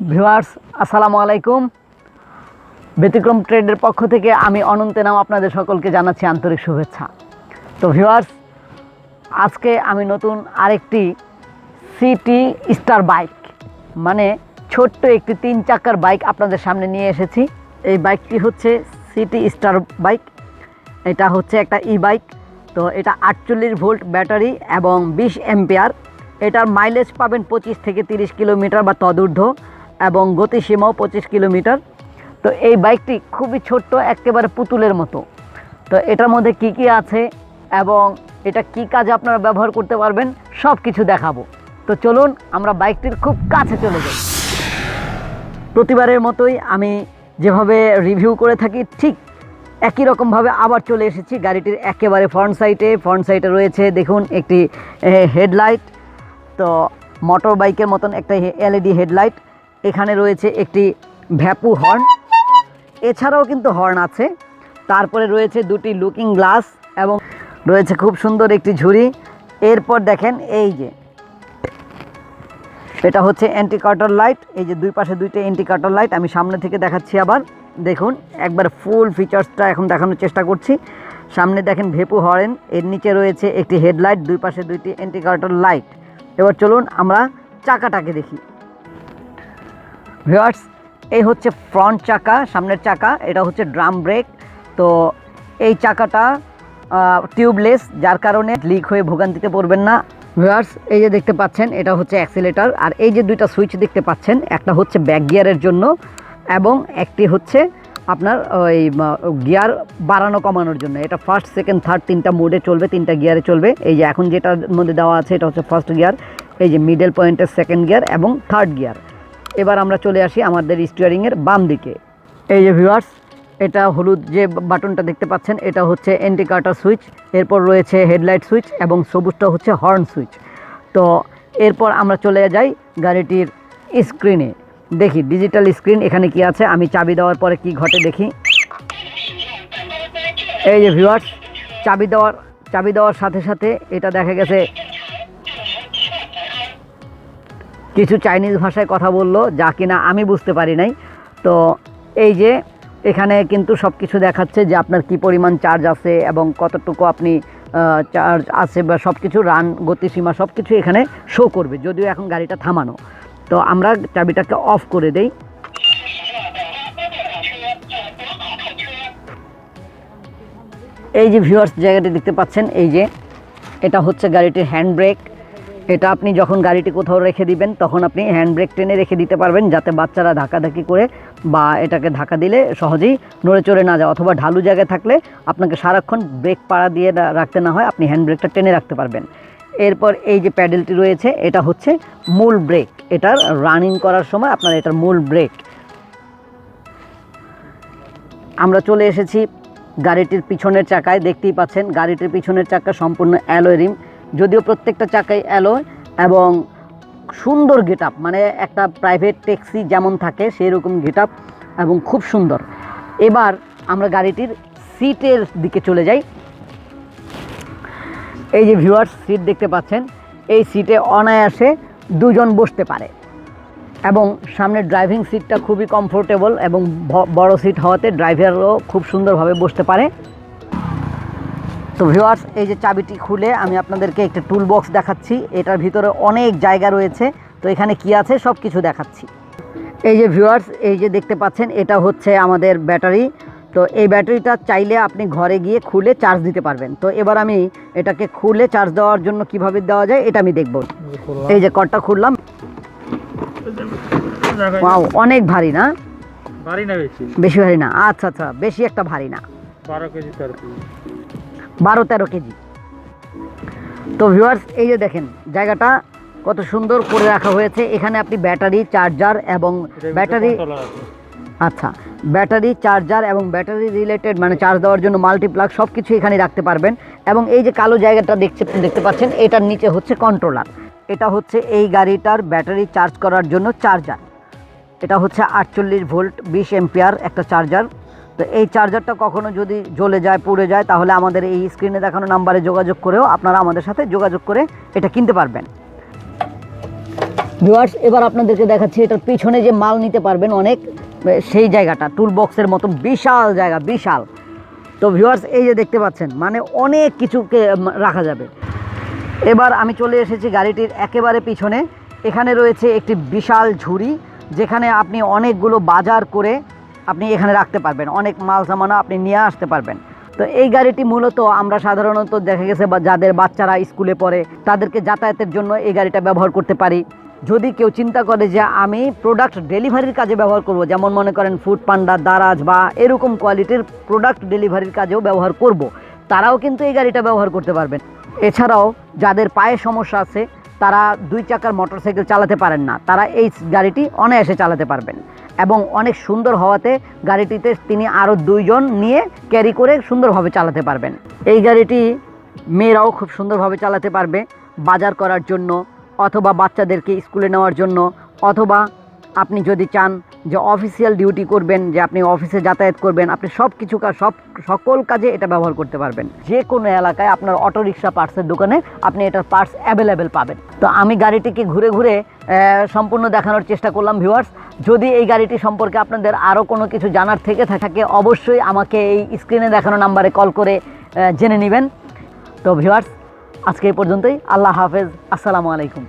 Viewers, আসসালামু আলাইকুম। ব্যতিক্রম ট্রেডের পক্ষ থেকে আমি অনন্তে নাম আপনাদের সকলকে জানাচ্ছি আন্তরিক শুভেচ্ছা। তো ভিউয়ার্স, আজকে আমি নতুন আরেকটি সিটি স্টার বাইক মানে ছোট্ট একটি তিন চাকার বাইক আপনাদের সামনে নিয়ে এসেছি। এই বাইকটি হচ্ছে সিটি স্টার বাইক এটা হচ্ছে একটা ই বাইক তো এটা আটচল্লিশ ভোল্ট ব্যাটারি এবং বিশ এম্পিয়ার এটার মাইলেজ পাবেন পঁচিশ থেকে তিরিশ কিলোমিটার বা তদূর্ধ্ব। এবং গতিসীমাও পঁচিশ কিলোমিটার। তো এই বাইকটি খুবই ছোট্ট, একেবারে পুতুলের মতো। তো এটার মধ্যে কি কি আছে এবং এটা কি কাজে আপনারা ব্যবহার করতে পারবেন সব কিছু দেখাবো। তো চলুন, আমরা বাইকটির খুব কাছে চলে যাই। প্রতিবারের মতোই আমি যেভাবে রিভিউ করে থাকি, ঠিক একই রকমভাবে আবার চলে এসেছি। গাড়িটির একেবারে ফ্রন্ট সাইডে ফ্রন্ট সাইডে রয়েছে, দেখুন, একটি হেডলাইট। তো মোটর বাইকের মতন একটা এলইডি হেডলাইট। এখানে রয়েছে একটি ভ্যাপু হর্ন। এছাড়াও কিন্তু হর্ন আছে। তারপরে রয়েছে দুটি লুকিং গ্লাস এবং রয়েছে খুব সুন্দর একটি ঝুড়ি। এরপর দেখেন এই যে, এটা হচ্ছে অ্যান্টি কাটার লাইট এই যে দুই পাশে দুইটা অ্যান্টি কাটার লাইট আমি সামনে থেকে দেখাচ্ছি আবার। দেখুন, একবার ফুল ফিচার্সটা এখন দেখানোর চেষ্টা করছি। সামনে দেখেন ভেপু হরেন। এর নিচে রয়েছে একটি হেডলাইট দুই পাশে দুইটি অ্যান্টি কাটার লাইট এবার চলুন আমরা চাকাটাকে দেখি। ভিউয়ার্স, এই হচ্ছে ফ্রন্ট চাকা, সামনের চাকা, এটা হচ্ছে ড্রাম ব্রেক তো এই চাকাটা টিউবলেস যার কারণে লিক হয়ে ভোগান্তিতে পড়বেন না। ভিউয়ার্স, এই যে দেখতে পাচ্ছেন, এটা হচ্ছে অ্যাক্সিলেটার আর এই যে দুইটা সুইচ দেখতে পাচ্ছেন, একটা হচ্ছে ব্যাক গিয়ারের জন্য এবং একটি হচ্ছে আপনার ওই গিয়ার বাড়ানো কমানোর জন্য। এটা ফার্স্ট সেকেন্ড থার্ড তিনটা মোডে চলবে, তিনটা গিয়ারে চলবে। এই যে এখন যেটার মধ্যে দেওয়া আছে, এটা হচ্ছে ফার্স্ট গিয়ার এই যে মিডল পয়েন্টের সেকেন্ড গিয়ার এবং থার্ড গিয়ার এবার আমরা চলে আসি আমাদের স্টিয়ারিংয়ের বাম দিকে। এই যে ভিউয়ার্স এটা হলুদ যে বাটনটা দেখতে পাচ্ছেন, এটা হচ্ছে এন্টি কাটার সুইচ এরপর রয়েছে হেডলাইট সুইচ এবং সবুজটা হচ্ছে হর্ন সুইচ তো এরপর আমরা চলে যাই গাড়িটির স্ক্রিনে দেখি ডিজিটাল স্ক্রিন এখানে কি আছে, আমি চাবি দেওয়ার পরে কি ঘটে দেখি। এই যে ভিউয়ার্স চাবি দেওয়ার চাবি দেওয়ার সাথে সাথে এটা দেখা গেছে কিছু চাইনিজ ভাষায় কথা বলল, যা কিনা আমি বুঝতে পারি নাই। তো এই যে এখানে কিন্তু সব কিছু দেখাচ্ছে যে আপনার কি পরিমাণ চার্জ আছে এবং কতটুকু আপনি চার্জ আছে বা সব কিছু রান গতিসীমা সব কিছু এখানে শো করবে, যদিও এখন গাড়িটা থামানো। তো আমরা চাবিটাকে অফ করে দেই। এই যে ভিউয়ার্স জায়গাটি দেখতে পাচ্ছেন, এই যে এটা হচ্ছে গাড়িটির হ্যান্ড ব্রেক এটা আপনি যখন গাড়িটি কোথাও রেখে দিবেন, তখন আপনি হ্যান্ড ব্রেক টেনে রেখে দিতে পারবেন, যাতে বাচ্চারা ধাক্কাধাক্কি করে বা এটাকে ধাক্কা দিলে সহজেই নড়ে চড়ে না যায় অথবা ঢালু জায়গায় থাকলে আপনাকে সারাক্ষণ ব্রেক পাড়া দিয়ে রাখতে না হয়, আপনি হ্যান্ড ব্রেকটা টেনে রাখতে পারবেন। এরপর এই যে প্যাডেলটি রয়েছে, এটা হচ্ছে মূল ব্রেক। এটার রানিং করার সময় আপনার এটার মূল ব্রেক। আমরা চলে এসেছি গাড়িটির পিছনের চাকায়। দেখতেই পাচ্ছেন, গাড়িটির পিছনের চাকা সম্পূর্ণ অ্যালোয় রিম যদিও প্রত্যেকটা চাকাই অ্যালোয় এবং সুন্দর গেট মানে একটা প্রাইভেট ট্যাক্সি যেমন থাকে সেই রকম গেট এবং খুব সুন্দর। এবার আমরা গাড়িটির সিটের দিকে চলে যাই। এই যে ভিউয়ার্স সিট দেখতে পাচ্ছেন, এই সিটে অনায়াসে দুজন বসতে পারে এবং সামনে ড্রাইভিং সিটটা খুবই কমফোর্টেবল এবং বড় সিট হওয়াতে ড্রাইভারও খুব সুন্দরভাবে বসতে পারে। তো ভিউয়ার্স এই যে চাবিটি খুলে আমি আপনাদেরকে একটা টুল বক্স দেখাচ্ছি। এটার ভিতরে অনেক জায়গা রয়েছে। তো এখানে কি আছে? সব কিছু দেখাচ্ছি। এই যে ভিউয়ার্স এই যে দেখতে পাচ্ছেন এটা হচ্ছে আমাদের ব্যাটারি। তো এই ব্যাটারিটা চাইলে আপনি ঘরে গিয়ে খুলে চার্জ দিতে পারবেন। তো এবার আমি এটাকে খুলে চার্জ দেওয়ার জন্য কীভাবে দেওয়া যায় এটা আমি দেখব। এই যে কটটা খুললাম। অনেক ভারী না? ভারী না বেশি। বেশি ভারী না? আচ্ছা আচ্ছা বেশি একটা ভারী না। বারো কেজি বারো তেরো কেজি। তো ভিউয়ার্স এই যে দেখেন জায়গাটা কত সুন্দর করে রাখা হয়েছে। এখানে আপনি ব্যাটারি চার্জার এবং ব্যাটারি আচ্ছা ব্যাটারি চার্জার এবং ব্যাটারি রিলেটেড মানে চার্জ দেওয়ার জন্য মাল্টিপ্লাগ সব কিছু এখানে রাখতে পারবেন। এবং এই যে কালো জায়গাটা দেখছে দেখতে পাচ্ছেন এটার নিচে হচ্ছে কন্ট্রোলার এটা হচ্ছে এই গাড়িটার ব্যাটারি চার্জ করার জন্য চার্জার এটা হচ্ছে আটচল্লিশ ভোল্ট বিশ এম্পিয়ার একটা চার্জার তো এই চার্জারটা কখনো যদি জ্বলে যায়, পুড়ে যায়, তাহলে আমাদের এই স্ক্রিনে দেখানো নাম্বারে যোগাযোগ করেও আপনারা আমাদের সাথে যোগাযোগ করে এটা কিনতে পারবেন। ভিউয়ার্স এবার আপনাদেরকে দেখাচ্ছি, এটার পিছনে যে মাল নিতে পারবেন অনেক সেই জায়গাটা টুল বক্সের মতো বিশাল জায়গা, বিশাল। তো ভিউয়ার্স এই যে দেখতে পাচ্ছেন মানে অনেক কিছুকে রাখা যাবে। এবার আমি চলে এসেছি গাড়িটির একেবারে পিছনে। এখানে রয়েছে একটি বিশাল ঝুড়ি, যেখানে আপনি অনেকগুলো বাজার করে আপনি এখানে রাখতে পারবেন। অনেক মাল সামানা আপনি নিয়ে আসতে পারবেন। তো এই গাড়িটি মূলত আমরা সাধারণত দেখা গেছে বা যাদের বাচ্চারা স্কুলে পড়ে, তাদেরকে যাতায়াতের জন্য এই গাড়িটা ব্যবহার করতে পারি। যদি কেউ চিন্তা করে যে আমি প্রোডাক্ট ডেলিভারির কাজে ব্যবহার করব, যেমন মনে করেন ফুড পান্ডা দারাজ বা এরকম কোয়ালিটির প্রোডাক্ট ডেলিভারির কাজেও ব্যবহার করব, তারাও কিন্তু এই গাড়িটা ব্যবহার করতে পারবেন। এছাড়াও যাদের পায়ে সমস্যা আছে, তারা দুই চাকার মোটরসাইকেল চালাতে পারেন না। তারা এই গাড়িটি অনায়াসে চালাতে পারবেন। এবং অনেক সুন্দর হওয়াতে গাড়িটিতে তিনি আরও দুইজন নিয়ে ক্যারি করে সুন্দরভাবে চালাতে পারবেন। এই গাড়িটি মেয়েরাও খুব সুন্দরভাবে চালাতে পারবে। বাজার করার জন্য অথবা বাচ্চাদেরকে স্কুলে নেওয়ার জন্য অথবা আপনি যদি চান যে অফিসিয়াল ডিউটি করবেন, যে আপনি অফিসে যাতায়াত করবেন, আপনি সব কিছু কাজ সব সকল কাজে এটা ব্যবহার করতে পারবেন। যে কোনো এলাকায় আপনার অটো রিক্সা পার্টসের দোকানে আপনি এটার পার্টস অ্যাভেলেবেল পাবেন। তো আমি গাড়িটিকে ঘুরে ঘুরে সম্পূর্ণ দেখানোর চেষ্টা করলাম ভিউয়ার্স যদি এই গাড়িটি সম্পর্কে আপনাদের আরও কোনো কিছু জানার থেকে থাকে, অবশ্যই আমাকে এই স্ক্রিনে দেখানো নাম্বারে কল করে জেনে নেবেন। তো ভিউয়ার্স আজকে এই পর্যন্তই। আল্লাহ হাফেজ। আসসালামু আলাইকুম।